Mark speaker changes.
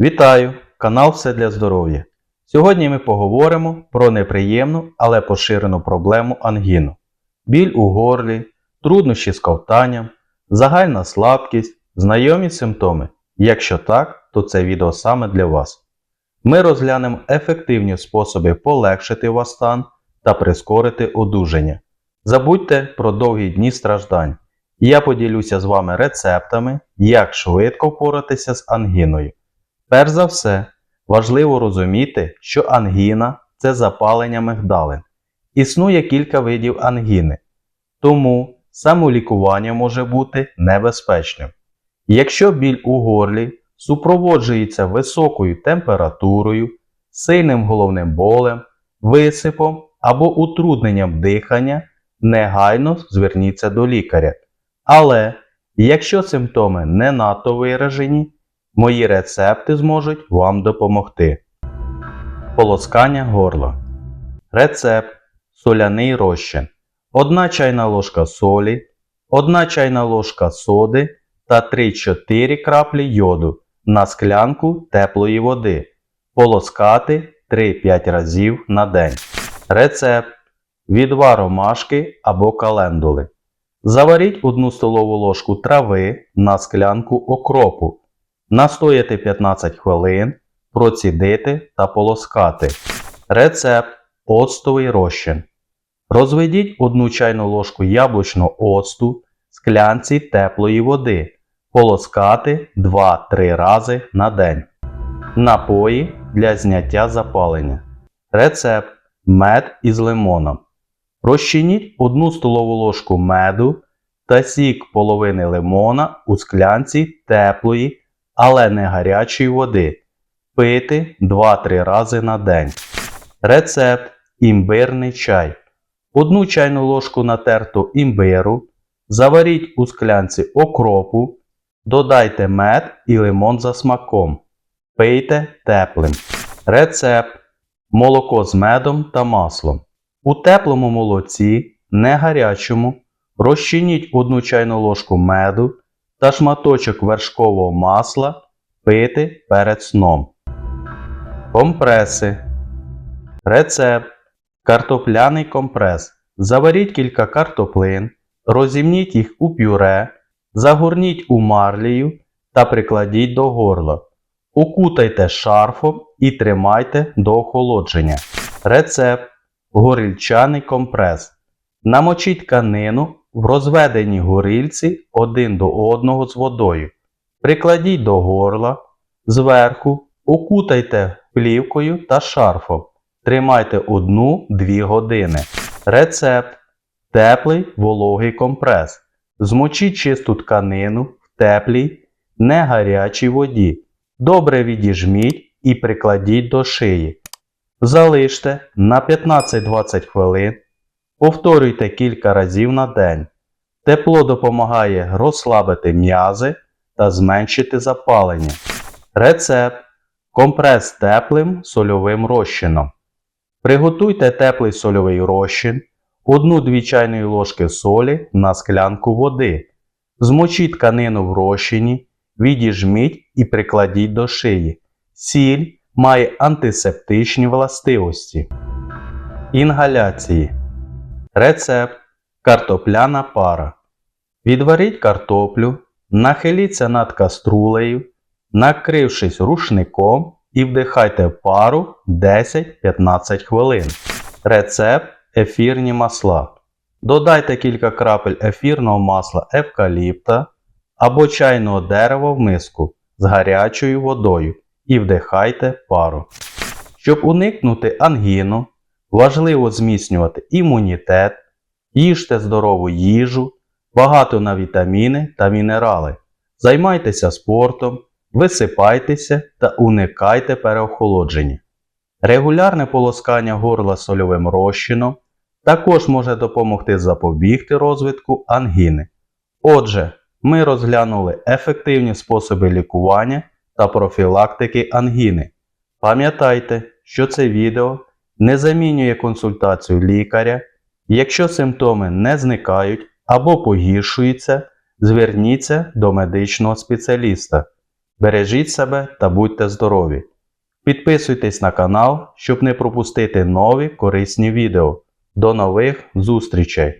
Speaker 1: Вітаю! Канал Все для здоров'я. Сьогодні ми поговоримо про неприємну, але поширену проблему ангіну. Біль у горлі, труднощі з ковтанням, загальна слабкість, знайомі симптоми. Якщо так, то це відео саме для вас. Ми розглянемо ефективні способи полегшити ваш стан та прискорити одужання. Забудьте про довгі дні страждань. Я поділюся з вами рецептами, як швидко впоратися з ангіною. Перш за все, важливо розуміти, що ангіна це запалення мигдалин. Існує кілька видів ангіни, тому самолікування може бути небезпечним. Якщо біль у горлі супроводжується високою температурою, сильним головним болем, висипом або утрудненням дихання, негайно зверніться до лікаря. Але якщо симптоми не надто виражені, Мої рецепти зможуть вам допомогти. Полоскання горла. Рецепт соляний розчин. 1 чайна ложка солі, 1 чайна ложка соди та 3-4 краплі йоду на склянку теплої води. Полоскати 3-5 разів на день. Рецепт відвар ромашки або календули. Заваріть 1 столову ложку трави на склянку окропу. Настояти 15 хвилин, процідити та полоскати. Рецепт оцтовий розчин. Розведіть 1 чайну ложку яблучного оцту в склянці теплої води. Полоскати 2-3 рази на день. Напої для зняття запалення. Рецепт мед із лимоном. Розчиніть 1 столову ложку меду та сік половини лимона у склянці теплої але не гарячої води. Пити 2-3 рази на день. Рецепт імбирний чай. Одну чайну ложку натерту імбиру. Заваріть у склянці окропу. Додайте мед і лимон за смаком. Пийте теплим. Рецепт молоко з медом та маслом. У теплому молоці, не гарячому, розчиніть 1 чайну ложку меду та шматочок вершкового масла пити перед сном. Компреси. Рецепт. Картопляний компрес. Заваріть кілька картоплин, розімніть їх у пюре, загорніть у марлію та прикладіть до горла. Укутайте шарфом і тримайте до охолодження. Рецепт. Горільчаний компрес. Намочіть тканину в розведеній горільці один до одного з водою. Прикладіть до горла, зверху укутайте плівкою та шарфом. Тримайте 1-2 години. Рецепт. Теплий вологий компрес. Змочіть чисту тканину в теплій, не гарячій воді. Добре відіжміть і прикладіть до шиї. Залиште на 15-20 хвилин. Повторюйте кілька разів на день. Тепло допомагає розслабити м'язи та зменшити запалення. Рецепт. Компрес теплим сольовим розчином. Приготуйте теплий сольовий розчин, 1-2 чайної ложки солі на склянку води. Змочіть тканину в розчині, відіжміть і прикладіть до шиї. Сіль має антисептичні властивості. Інгаляції. Рецепт. Картопляна пара. Відваріть картоплю, нахиліться над каструлею, накрившись рушником і вдихайте пару 10-15 хвилин. Рецепт ефірні масла. Додайте кілька крапель ефірного масла евкаліпта або чайного дерева в миску з гарячою водою і вдихайте пару. Щоб уникнути ангіну, важливо зміцнювати імунітет, їжте здорову їжу, багато на вітаміни та мінерали. Займайтеся спортом, висипайтеся та уникайте переохолодження. Регулярне полоскання горла сольовим розчином також може допомогти запобігти розвитку ангіни. Отже, ми розглянули ефективні способи лікування та профілактики ангіни. Пам'ятайте, що це відео не замінює консультацію лікаря. Якщо симптоми не зникають або погіршуються, зверніться до медичного спеціаліста. Бережіть себе та будьте здорові! Підписуйтесь на канал, щоб не пропустити нові корисні відео. До нових зустрічей!